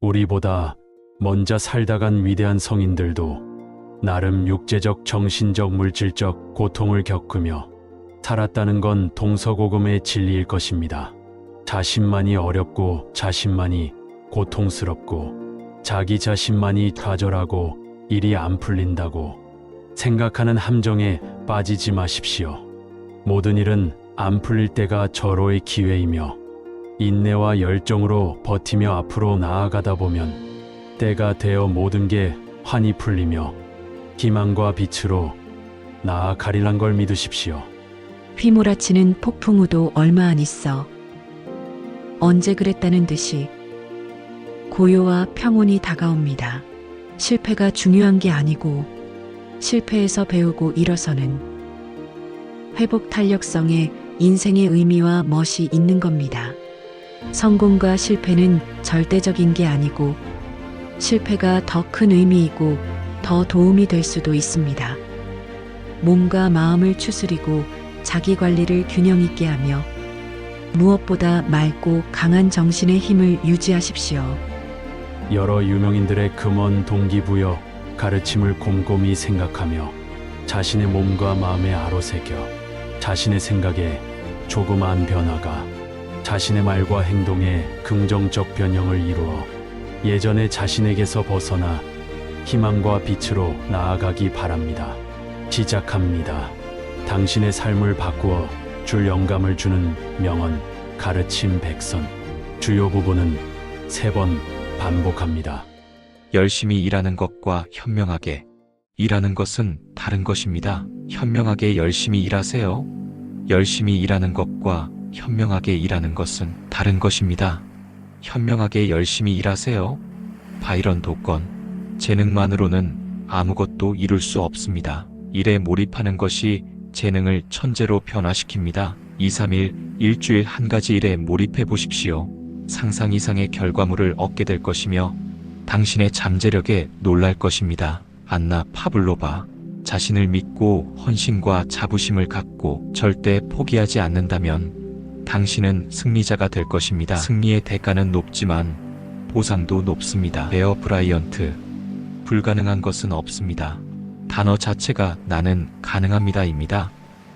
우리보다 먼저 살다 간 위대한 성인들도 나름 육체적, 정신적, 물질적 고통을 겪으며 살았다는 건 동서고금의 진리일 것입니다. 자신만이 어렵고 자신만이 고통스럽고 자기 자신만이 좌절하고 일이 안 풀린다고 생각하는 함정에 빠지지 마십시오. 모든 일은 안 풀릴 때가 절호의 기회이며 인내와 열정으로 버티며 앞으로 나아가다 보면 때가 되어 모든 게 환히 풀리며 희망과 빛으로 나아가리란 걸 믿으십시오. 휘몰아치는 폭풍우도 얼마 안 있어. 언제 그랬다는 듯이 고요와 평온이 다가옵니다. 실패가 중요한 게 아니고 실패에서 배우고 일어서는 회복 탄력성에 인생의 의미와 멋이 있는 겁니다. 성공과 실패는 절대적인 게 아니고 실패가 더 큰 의미이고 더 도움이 될 수도 있습니다. 몸과 마음을 추스리고 자기 관리를 균형 있게 하며 무엇보다 맑고 강한 정신의 힘을 유지하십시오. 여러 유명인들의 금원 동기부여 가르침을 곰곰이 생각하며 자신의 몸과 마음에 아로새겨 자신의 생각에 조그마한 변화가 자신의 말과 행동에 긍정적 변형을 이루어 예전의 자신에게서 벗어나 희망과 빛으로 나아가기 바랍니다. 시작합니다. 당신의 삶을 바꾸어 줄 영감을 주는 명언, 가르침 백선. 주요 부분은 세 번 반복합니다. 열심히 일하는 것과 현명하게 일하는 것은 다른 것입니다. 현명하게 열심히 일하세요. 열심히 일하는 것과 현명하게 일하는 것은 다른 것입니다. 현명하게 열심히 일하세요. 바이런 도건 재능만으로는 아무것도 이룰 수 없습니다. 일에 몰입하는 것이 재능을 천재로 변화시킵니다. 2, 3일, 일주일 한 가지 일에 몰입해 보십시오. 상상 이상의 결과물을 얻게 될 것이며 당신의 잠재력에 놀랄 것입니다. 안나 파블로바 자신을 믿고 헌신과 자부심을 갖고 절대 포기하지 않는다면 당신은 승리자가 될 것입니다. 승리의 대가는 높지만 보상도 높습니다. 베어 브라이언트 불가능한 것은 없습니다. 단어 자체가 나는 가능합니다입니다.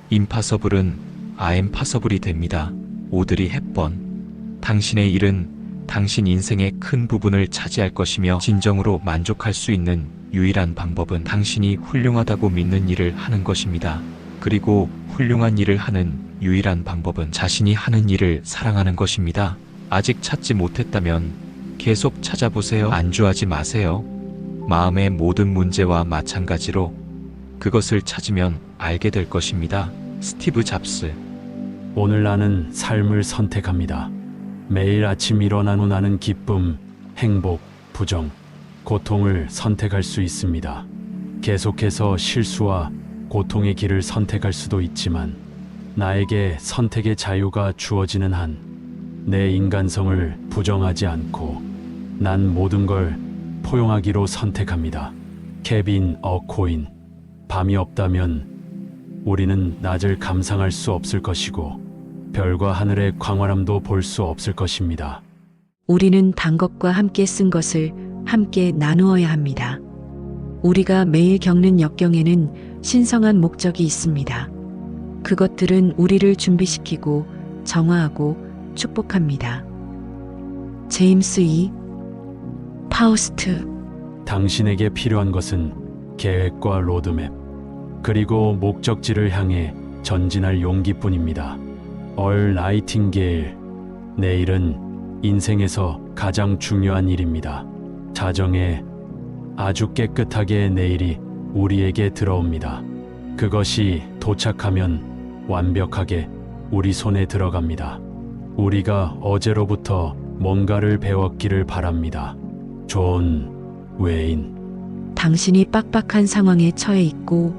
임파서블은 아엠파서블이 됩니다. 오드리 헵번 당신의 일은 당신 인생의 큰 부분을 차지할 것이며 진정으로 만족할 수 있는 유일한 방법은 당신이 훌륭하다고 믿는 일을 하는 것입니다. 그리고 훌륭한 일을 하는 유일한 방법은 자신이 하는 일을 사랑하는 것입니다. 아직 찾지 못했다면 계속 찾아보세요. 안주하지 마세요. 마음의 모든 문제와 마찬가지로 그것을 찾으면 알게 될 것입니다. 스티브 잡스 오늘 나는 삶을 선택합니다. 매일 아침 일어난 후 나는 기쁨, 행복, 부정, 고통을 선택할 수 있습니다. 계속해서 실수와 고통의 길을 선택할 수도 있지만 나에게 선택의 자유가 주어지는 한 내 인간성을 부정하지 않고 난 모든 걸 포용하기로 선택합니다. 케빈 어코인 밤이 없다면 우리는 낮을 감상할 수 없을 것이고 별과 하늘의 광활함도 볼 수 없을 것입니다. 우리는 단 것과 함께 쓴 것을 함께 나누어야 합니다. 우리가 매일 겪는 역경에는 신성한 목적이 있습니다. 그것들은 우리를 준비시키고 정화하고 축복합니다. 제임스 이 파우스트 당신에게 필요한 것은 계획과 로드맵, 그리고 목적지를 향해 전진할 용기뿐입니다. 얼 나이팅게일, 내일은 인생에서 가장 중요한 일입니다. 자정에 아주 깨끗하게 내일이 우리에게 들어옵니다. 그것이 도착하면 완벽하게 우리 손에 들어갑니다. 우리가 어제로부터 뭔가를 배웠기를 바랍니다. 존 웨인. 당신이 빡빡한 상황에 처해 있고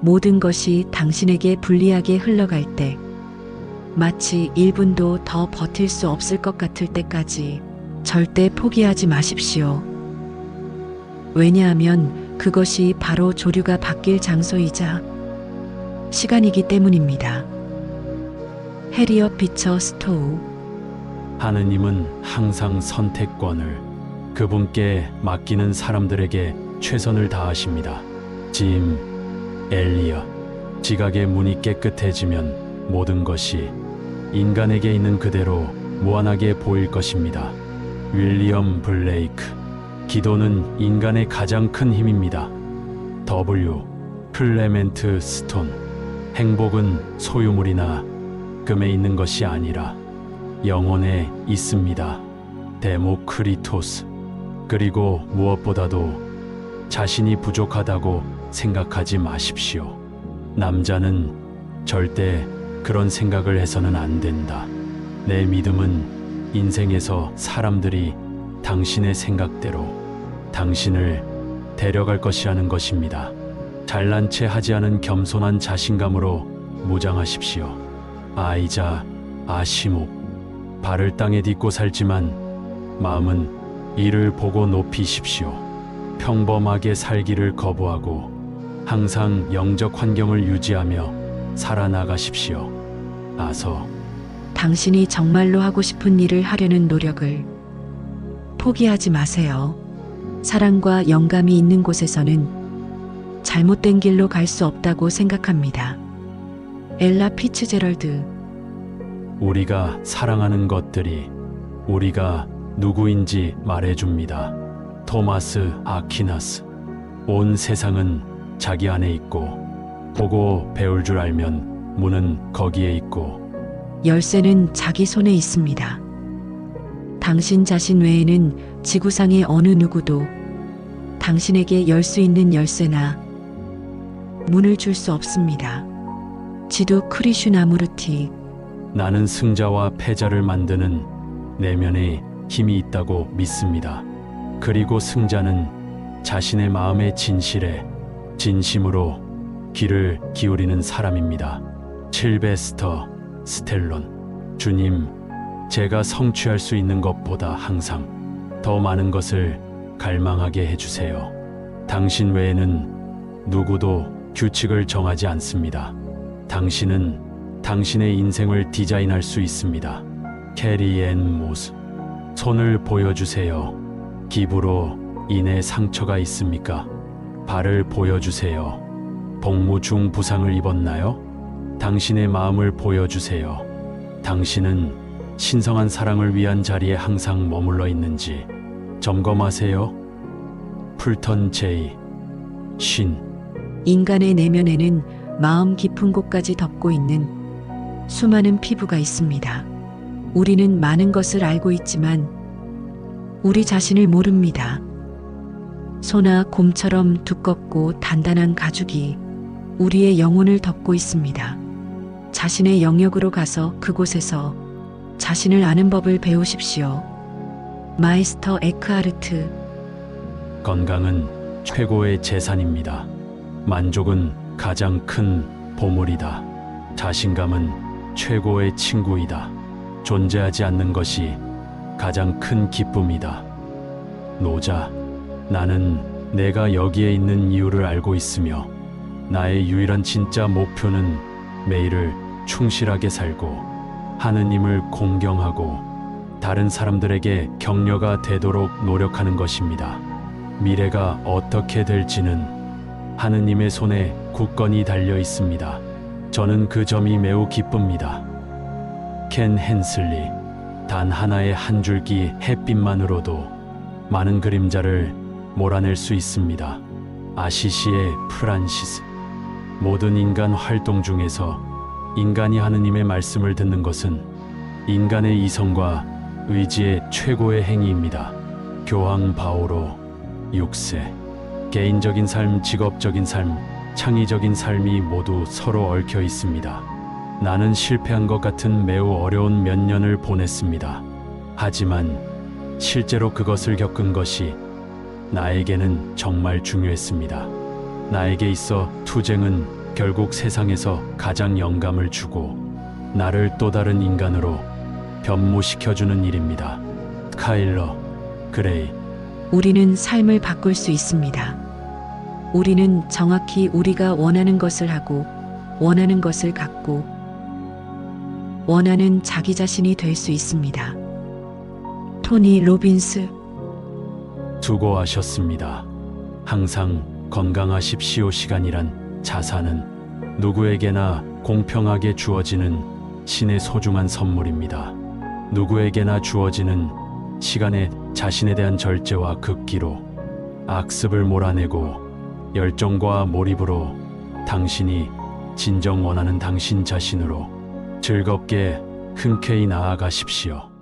모든 것이 당신에게 불리하게 흘러갈 때 마치 1분도 더 버틸 수 없을 것 같을 때까지 절대 포기하지 마십시오. 왜냐하면 그것이 바로 조류가 바뀔 장소이자 시간이기 때문입니다. 해리어 피처 스토우 하느님은 항상 선택권을 그분께 맡기는 사람들에게 최선을 다하십니다. 짐, 엘리어, 지각의 문이 깨끗해지면 모든 것이 인간에게 있는 그대로 무한하게 보일 것입니다. 윌리엄 블레이크. 기도는 인간의 가장 큰 힘입니다. W. 클레멘트 스톤. 행복은 소유물이나 금에 있는 것이 아니라 영혼에 있습니다. 데모크리토스. 그리고 무엇보다도 자신이 부족하다고 생각하지 마십시오. 남자는 절대 그런 생각을 해서는 안 된다. 내 믿음은 인생에서 사람들이 당신의 생각대로 당신을 데려갈 것이라는 것입니다. 잘난 체 하지 않은 겸손한 자신감으로 무장하십시오. 아이자 아시모 발을 땅에 딛고 살지만 마음은 이를 보고 높이십시오. 평범하게 살기를 거부하고 항상 영적 환경을 유지하며 살아나가십시오. 아서 당신이 정말로 하고 싶은 일을 하려는 노력을 포기하지 마세요. 사랑과 영감이 있는 곳에서는 잘못된 길로 갈 수 없다고 생각합니다. 엘라 피츠제럴드 우리가 사랑하는 것들이 우리가 누구인지 말해줍니다. 토마스 아퀴나스. 온 세상은 자기 안에 있고 보고 배울 줄 알면 문은 거기에 있고 열쇠는 자기 손에 있습니다. 당신 자신 외에는 지구상의 어느 누구도 당신에게 열 수 있는 열쇠나 문을 줄 수 없습니다. 지도 크리슈 나무르티 나는 승자와 패자를 만드는 내면에 힘이 있다고 믿습니다. 그리고 승자는 자신의 마음의 진실에 진심으로 귀를 기울이는 사람입니다. 칠베스터 스텔론 주님, 제가 성취할 수 있는 것보다 항상 더 많은 것을 갈망하게 해주세요. 당신 외에는 누구도 규칙을 정하지 않습니다. 당신은 당신의 인생을 디자인할 수 있습니다. 캐리 앤 모스. 손을 보여주세요. 기부로 인해 상처가 있습니까? 발을 보여주세요. 복무 중 부상을 입었나요? 당신의 마음을 보여주세요. 당신은 신성한 사랑을 위한 자리에 항상 머물러 있는지 점검하세요. 풀턴 제이 신 인간의 내면에는 마음 깊은 곳까지 덮고 있는 수많은 피부가 있습니다. 우리는 많은 것을 알고 있지만 우리 자신을 모릅니다. 소나 곰처럼 두껍고 단단한 가죽이 우리의 영혼을 덮고 있습니다. 자신의 영역으로 가서 그곳에서 자신을 아는 법을 배우십시오. 마이스터 에크하르트 건강은 최고의 재산입니다. 만족은 가장 큰 보물이다. 자신감은 최고의 친구이다. 존재하지 않는 것이 가장 큰 기쁨이다. 노자, 나는 내가 여기에 있는 이유를 알고 있으며 나의 유일한 진짜 목표는 매일을 충실하게 살고 하느님을 공경하고 다른 사람들에게 격려가 되도록 노력하는 것입니다. 미래가 어떻게 될지는 하느님의 손에 굳건히 달려 있습니다. 저는 그 점이 매우 기쁩니다. 켄 헨슬리 단 하나의 한 줄기 햇빛만으로도 많은 그림자를 몰아낼 수 있습니다. 아시시의 프란시스 모든 인간 활동 중에서 인간이 하느님의 말씀을 듣는 것은 인간의 이성과 의지의 최고의 행위입니다. 교황 바오로 6세 개인적인 삶, 직업적인 삶, 창의적인 삶이 모두 서로 얽혀 있습니다. 나는 실패한 것 같은 매우 어려운 몇 년을 보냈습니다. 하지만 실제로 그것을 겪은 것이 나에게는 정말 중요했습니다. 나에게 있어 투쟁은 결국 세상에서 가장 영감을 주고 나를 또 다른 인간으로 변모시켜주는 일입니다. 카일러, 그레이, 우리는 삶을 바꿀 수 있습니다. 우리는 정확히 우리가 원하는 것을 하고 원하는 것을 갖고 원하는 자기 자신이 될 수 있습니다. 토니 로빈스. 수고하셨습니다. 항상 건강하십시오. 시간이란 자산은 누구에게나 공평하게 주어지는 신의 소중한 선물입니다. 누구에게나 주어지는 시간에 자신에 대한 절제와 극기로 악습을 몰아내고 열정과 몰입으로 당신이 진정 원하는 당신 자신으로 즐겁게 흔쾌히 나아가십시오.